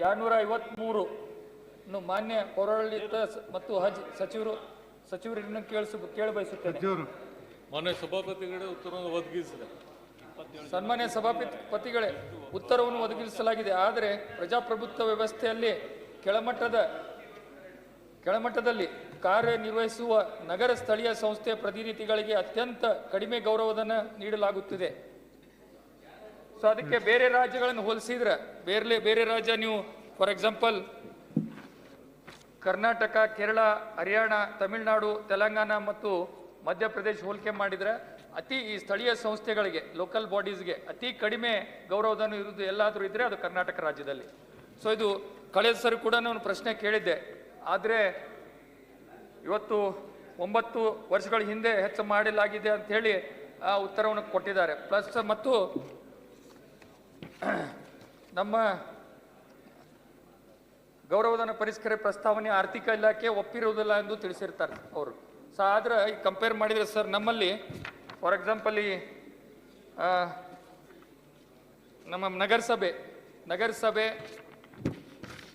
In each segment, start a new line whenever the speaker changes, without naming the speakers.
ಎರಡ್ನೂರ ಐವತ್ಮೂರು ಇನ್ನು ಮಾನ್ಯ ಪೌರಾಡಳಿತ ಮತ್ತು ಹಜ್ ಸಚಿವರು ಸಚಿವರನ್ನು ಕೇಳಿಸ ಕೇಳ ಬಯಸುತ್ತೇನೆ.
ಮಾನ್ಯ ಸಭಾಪತಿಗಳೇ ಉತ್ತರವನ್ನು ಒದಗಿಸಿದೆ.
ಸನ್ಮಾನ್ಯ ಸಭಾಪತಿಗಳೇ ಉತ್ತರವನ್ನು ಒದಗಿಸಲಾಗಿದೆ. ಆದರೆ ಪ್ರಜಾಪ್ರಭುತ್ವ ವ್ಯವಸ್ಥೆಯಲ್ಲಿ ಕೆಳಮಟ್ಟದ ಕೆಳಮಟ್ಟದಲ್ಲಿ ಕಾರ್ಯನಿರ್ವಹಿಸುವ ನಗರ ಸ್ಥಳೀಯ ಸಂಸ್ಥೆ ಪ್ರತಿನಿಧಿಗಳಿಗೆ ಅತ್ಯಂತ ಕಡಿಮೆ ಗೌರವವನ್ನು ನೀಡಲಾಗುತ್ತಿದೆ. ಸೊ ಅದಕ್ಕೆ ಬೇರೆ ರಾಜ್ಯಗಳನ್ನು ಹೋಲಿಸಿದ್ರೆ ಬೇರೆ ಬೇರೆ ರಾಜ್ಯ ನೀವು ಫಾರ್ ಎಕ್ಸಾಂಪಲ್ ಕರ್ನಾಟಕ, ಕೇರಳ, ಹರಿಯಾಣ, ತಮಿಳುನಾಡು, ತೆಲಂಗಾಣ ಮತ್ತು ಮಧ್ಯಪ್ರದೇಶ ಹೋಲಿಕೆ ಮಾಡಿದರೆ, ಅತಿ ಈ ಸ್ಥಳೀಯ ಸಂಸ್ಥೆಗಳಿಗೆ ಲೋಕಲ್ ಬಾಡೀಸ್ಗೆ ಅತಿ ಕಡಿಮೆ ಗೌರವಧನ ಇರುವುದು ಎಲ್ಲಾದರೂ ಇದ್ರೆ ಅದು ಕರ್ನಾಟಕ ರಾಜ್ಯದಲ್ಲಿ. ಸೊ ಇದು ಕಳೆದ ಸರಿ ಕೂಡ ನಾನು ಪ್ರಶ್ನೆ ಕೇಳಿದ್ದೆ. ಆದರೆ ಇವತ್ತು ಒಂಬತ್ತು ವರ್ಷಗಳ ಹಿಂದೆ ಹೆಚ್ಚು ಮಾಡಲಾಗಿದೆ ಅಂತ ಹೇಳಿ ಆ ಉತ್ತರವನ್ನು ಕೊಟ್ಟಿದ್ದಾರೆ. ಪ್ಲಸ್ ಮತ್ತು ನಮ್ಮ ಗೌರವಧನ ಪರಿಷ್ಕರಣೆ ಪ್ರಸ್ತಾವನೆ ಆರ್ಥಿಕ ಇಲಾಖೆ ಒಪ್ಪಿರುವುದಿಲ್ಲ ಎಂದು ತಿಳಿಸಿರ್ತಾರೆ ಅವರು. ಸೊ ಆದ್ರೆ ಈಗ ಕಂಪೇರ್ ಮಾಡಿದರೆ ಸರ್ ನಮ್ಮಲ್ಲಿ ಫಾರ್ ಎಕ್ಸಾಂಪಲ್ ಈ ನಮ್ಮ ನಗರಸಭೆ ನಗರಸಭೆ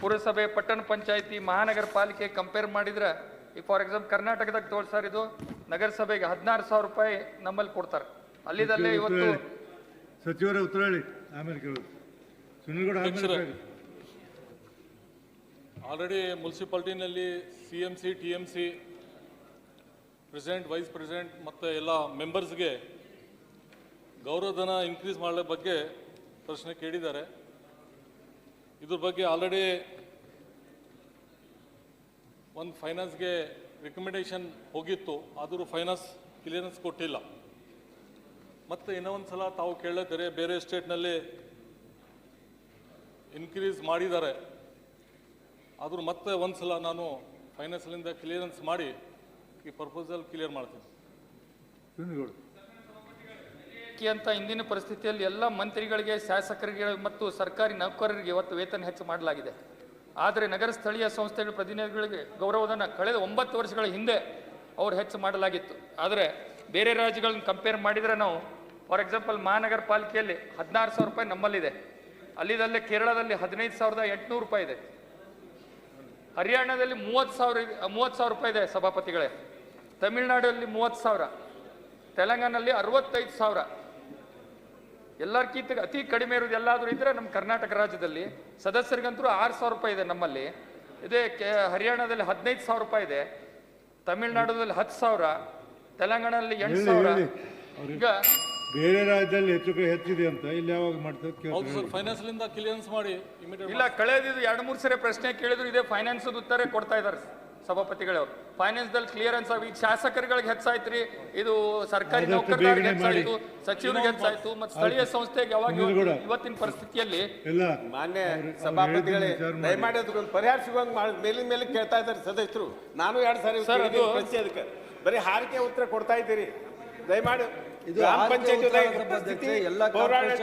ಪುರಸಭೆ ಪಟ್ಟಣ ಪಂಚಾಯಿತಿ ಮಹಾನಗರ ಪಾಲಿಕೆ ಕಂಪೇರ್ ಮಾಡಿದ್ರೆ ಈ ಫಾರ್ ಎಕ್ಸಾಂಪಲ್ ಕರ್ನಾಟಕದಾಗ ತೋಳ್ ಸರ್ ಇದು ನಗರಸಭೆಗೆ ಹದಿನಾರು ಸಾವಿರ ರೂಪಾಯಿ ನಮ್ಮಲ್ಲಿ ಕೊಡ್ತಾರೆ. ಅಲ್ಲಿದಲ್ಲೇ ಇವತ್ತು
ಸಚಿವರೇ ಉತ್ತರ ಹೇಳಿ. ಆಮೇಲೆ ಕೇಳೋದು. ಸುನಿಲ್ ಗೌಡ ಆಮೇಲೆ.
Already ಮುನ್ಸಿಪಾಲ್ಟಿನಲ್ಲಿ C M C T M C president vice president ಮತ್ತು ಎಲ್ಲ ಮೆಂಬರ್ಸ್ಗೆ ಗೌರವಧನ ಇನ್ಕ್ರೀಸ್ ಮಾಡೋ ಬಗ್ಗೆ ಪ್ರಶ್ನೆ ಕೇಳಿದ್ದಾರೆ. ಇದ್ರ ಬಗ್ಗೆ ಆಲ್ರೆಡಿ ಒಂದು ಫೈನಾನ್ಸ್ಗೆ ರೆಕಮೆಂಡೇಷನ್ ಹೋಗಿತ್ತು. ಆದರೂ ಫೈನಾನ್ಸ್ ಕ್ಲಿಯರೆನ್ಸ್ ಕೊಟ್ಟಿಲ್ಲ. ಮತ್ತು ಇನ್ನೊಂದು ಸಲ ತಾವು ಕೇಳಿದರೆ ಬೇರೆ ಸ್ಟೇಟ್ನಲ್ಲಿ ಇನ್ಕ್ರೀಸ್ ಮಾಡಿದ್ದಾರೆ. ಆದರೂ ಮತ್ತೆ ಒಂದು ಸಲ ನಾನು ಫೈನಾನ್ಸಲ್ಲಿಂದ ಕ್ಲಿಯರೆನ್ಸ್ ಮಾಡಿ ಈ ಪ್ರಪೋಸಲ್ ಕ್ಲಿಯರ್ ಮಾಡ್ತೀನಿ.
ಅಂತ ಇಂದಿನ ಪರಿಸ್ಥಿತಿಯಲ್ಲಿ ಎಲ್ಲ ಮಂತ್ರಿಗಳಿಗೆ ಶಾಸಕರಿಗೆ ಮತ್ತು ಸರ್ಕಾರಿ ನೌಕರರಿಗೆ ಇವತ್ತು ವೇತನ ಹೆಚ್ಚು ಮಾಡಲಾಗಿದೆ. ಆದರೆ ನಗರ ಸ್ಥಳೀಯ ಸಂಸ್ಥೆಗಳ ಪ್ರತಿನಿಧಿಗಳಿಗೆ ಗೌರವಧನ ಕಳೆದ ಒಂಬತ್ತು ವರ್ಷಗಳ ಹಿಂದೆ ಅವ್ರು ಹೆಚ್ಚು ಮಾಡಲಾಗಿತ್ತು. ಆದರೆ ಬೇರೆ ರಾಜ್ಯಗಳನ್ನ ಕಂಪೇರ್ ಮಾಡಿದರೆ ನಾವು ಫಾರ್ ಎಕ್ಸಾಂಪಲ್ ಮಹಾನಗರ ಪಾಲಿಕೆಯಲ್ಲಿ ಹದಿನಾರು ಸಾವಿರ ರೂಪಾಯಿ ನಮ್ಮಲ್ಲಿದೆ. ಅಲ್ಲಿದಲ್ಲೇ ಕೇರಳದಲ್ಲಿ ಹದಿನೈದು ಸಾವಿರದ ಎಂಟುನೂರು ರೂಪಾಯಿ ಇದೆ. ಹರಿಯಾಣದಲ್ಲಿ ಮೂವತ್ತು ಸಾವಿರ ಮೂವತ್ತು ಸಾವಿರ ರೂಪಾಯಿ ಇದೆ ಸಭಾಪತಿಗಳೇ. ತಮಿಳುನಾಡಲ್ಲಿ ಮೂವತ್ತು ಸಾವಿರ. ತೆಲಂಗಾಣದಲ್ಲಿ ಅರವತ್ತೈದು ಸಾವಿರ. ಎಲ್ಲರಿಗಿಂತ ಅತಿ ಕಡಿಮೆ ಇರೋದು ಎಲ್ಲಾದರೂ ಇದ್ದರೆ ನಮ್ಮ ಕರ್ನಾಟಕ ರಾಜ್ಯದಲ್ಲಿ ಸದಸ್ಯರಿಗಂತೂ ಆರು ಸಾವಿರ ರೂಪಾಯಿ ಇದೆ ನಮ್ಮಲ್ಲಿ. ಇದೇ ಕೆ, ಹರಿಯಾಣದಲ್ಲಿ ಹದಿನೈದು ಸಾವಿರ ರೂಪಾಯಿ ಇದೆ. ತಮಿಳುನಾಡಲ್ಲಿ ಹತ್ತು ಸಾವಿರ ತೆಲಂಗಾಣದಲ್ಲಿ ಎಂಟು ಸಾವಿರ. ಈಗ
ಬೇರೆ ರಾಜ್ಯದಲ್ಲಿ ಹೆಚ್ಚು ಹೆಚ್ಚಿದೆ ಅಂತ ಇಲ್ಲಿ ಯಾವಾಗ ಮಾಡ್ತಾರೆ
ಫೈನಾನ್ಸ್ಲಿಂದ ಕ್ಲಿಯರೆನ್ಸ್ ಮಾಡಿ ಇಮಿಡಿಯೇಟ್
ಇಲ್ಲ ಕಳೆದಿದ್ದು ಎರಡು ಮೂರು ಸರಿ ಪ್ರಶ್ನೆ ಕೇಳಿದ್ರು ಇದೇ ಫೈನಾನ್ಸ್ ಉತ್ತರ ಕೊಡ್ತಾ ಇದ್ದಾರೆ. ಸಭಾಪತಿಗಳವರು ಫೈನಾನ್ಸ್ದಲ್ಲಿ ಕ್ಲಿಯರೆನ್ಸ್ ಆಗಿ ಈಗ ಶಾಸಕರುಗಳಿಗೆ ಹೆಚ್ಚಾಯ್ತ್ರಿ. ಇದು ಸರ್ಕಾರಿ ನೌಕರರಿಗೆ. ಹೆಚ್ಚಾಯ್ತು ಸಚಿವರಿಗೆ ಹೆಚ್ಚಾಯ್ತು ಮತ್ತು ಸ್ಥಳೀಯ ಸಂಸ್ಥೆಗೆ ಯಾವಾಗ ಇವತ್ತಿನ ಪರಿಸ್ಥಿತಿಯಲ್ಲಿ
ಮಾನ್ಯ ಸಭಾಪತಿಗಳೇ. ದಯಮಾಡಿ ಅದಕ್ಕೊಂದು ಪರಿಹಾರ ಸಿಗುವಂಗೆ ಮಾಡಿ. ಮೇಲಿನ ಮೇಲೆ ಕೇಳ್ತಾ ಇದ್ದಾರೆ ಸದಸ್ಯರು. ನಾನು ಎರಡು ಸಾರಿ
ಸರ್,
ಕೇಳಿದ್ದೀನಿ
ಅದು-
ಅದಕ್ಕೆ ಬರೀ ಹಾರಿಕೆ ಉತ್ತರ ಕೊಡ್ತಾ ಇದ್ದೀರಿ. ದಯಮಾಡಿ
ಇದು
ಗ್ರಾಮ ಪಂಚಾಯತಿ
ಎಲ್ಲ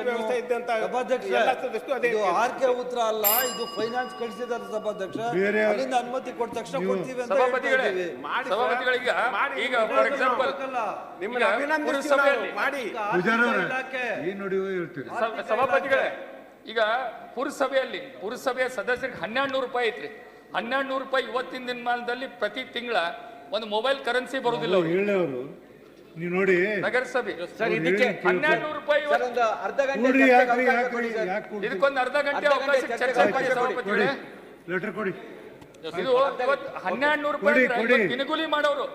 ವ್ಯವಸ್ಥೆ ಇದ್ದಂತ ಕೇಳ್ತಾರೆ.
ಆರ್ಕೆ ಉತ್ತರ ಅಲ್ಲ ಇದು ಫೈನಾನ್ಸ್ ಕಳಿಸಿದಾರೆ ಸಭಾಧ್ಯಕ್ಷ. ಅಲ್ಲಿಂದ ಅನುಮತಿ ಕೊಟ್ಟ ತಕ್ಷಣ ಕೊಡ್ತೀವಿ ಅಂತ.
ಈಗ ಫಾರ್ ಎಕ್ಸಾಂಪಲ್
ನಿಮ್ಗೆ
ಅಭಿನಂದನೆ
ಮಾಡಿ.
ಹೇಳ್ತೀರಿ.
ಸಭಾಪತಿಗಳೇ ಈಗ ಪುರಸಭೆಯಲ್ಲಿ ಪುರಸಭೆಯ ಸದಸ್ಯರಿಗೆ ಹನ್ನೆರಡು ನೂರು ರೂಪಾಯಿ ಐತ್ರಿ. ಹನ್ನೆರಡು ನೂರು ರೂಪಾಯಿ ಇವತ್ತಿನ ದಿನಮಾನದಲ್ಲಿ ಪ್ರತಿ ತಿಂಗಳ ಒಂದು ಮೊಬೈಲ್ ಕರೆನ್ಸಿ ಬರುವುದಿಲ್ಲ ಅವ್ರಿಗೆ.
ನೀವು ನೋಡಿ.
ನಗರಸಭೆ.
ಸರ್ ಇದಕ್ಕೆ
ಹನ್ನೆರಡು ನೂರು ರೂಪಾಯಿ
ಒಂದು ಅರ್ಧ ಗಂಟೆ.
ಯಾಕೆ
ಇದಕ್ಕೊಂದು ಅರ್ಧ ಗಂಟೆ ಅವಕಾಶ ಚರ್ಚೆ ಮಾಡಿ.
ಲೆಟರ್ ಕೊಡಿ.
ಇದು ಹನ್ನೆರಡು ನೂರು ರೂಪಾಯಿ ದಿನಗೂಲಿ ಮಾಡೋರು.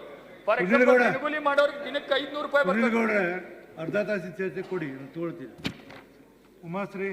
For example. ದಿನಗೂಲಿ ಮಾಡೋರಿಗೆ ದಿನಕ್ಕೆ ಐದ್ನೂರು ರೂಪಾಯಿ ಬರ್ತದೆ.
ಅರ್ಧ ತಾಸಿನ ಚರ್ಚೆ ಕೊಡಿ ನಾನು ತಗೊಳ್ತೀನಿ ಉಮಾಶ್ರೀ.